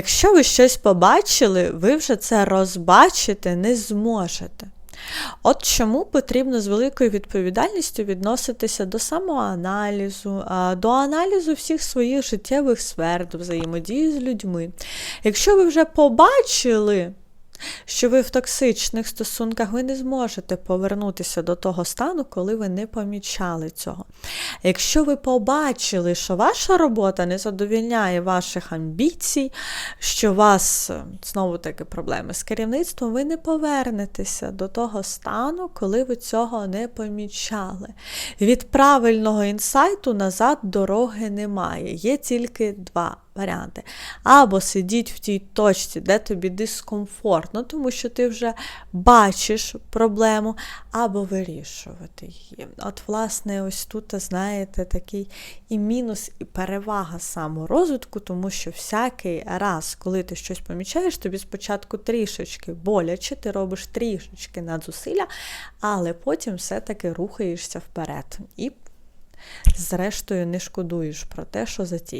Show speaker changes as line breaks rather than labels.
Якщо ви щось побачили, ви вже це розбачити не зможете. От чому потрібно з великою відповідальністю відноситися до самоаналізу, до аналізу всіх своїх життєвих сфер, до взаємодії з людьми. Якщо ви вже побачили, що ви в токсичних стосунках, ви не зможете повернутися до того стану, коли ви не помічали цього. Якщо ви побачили, що ваша робота не задовільняє ваших амбіцій, що у вас е, знову таки проблеми з керівництвом, ви не повернетеся до того стану, коли ви цього не помічали. Від правильного інсайту назад дороги немає. Є тільки два варіанти. Або сидіть в тій точці, де тобі дискомфортно, тому що ти вже бачиш проблему, або вирішувати її. От, власне, ось тут, знаєте, такий і мінус, і перевага саморозвитку, тому що всякий раз, коли ти щось помічаєш, тобі спочатку трішечки боляче, ти робиш трішечки надзусилля, але потім все-таки рухаєшся вперед. І, зрештою, не шкодуєш про те, що затіяв.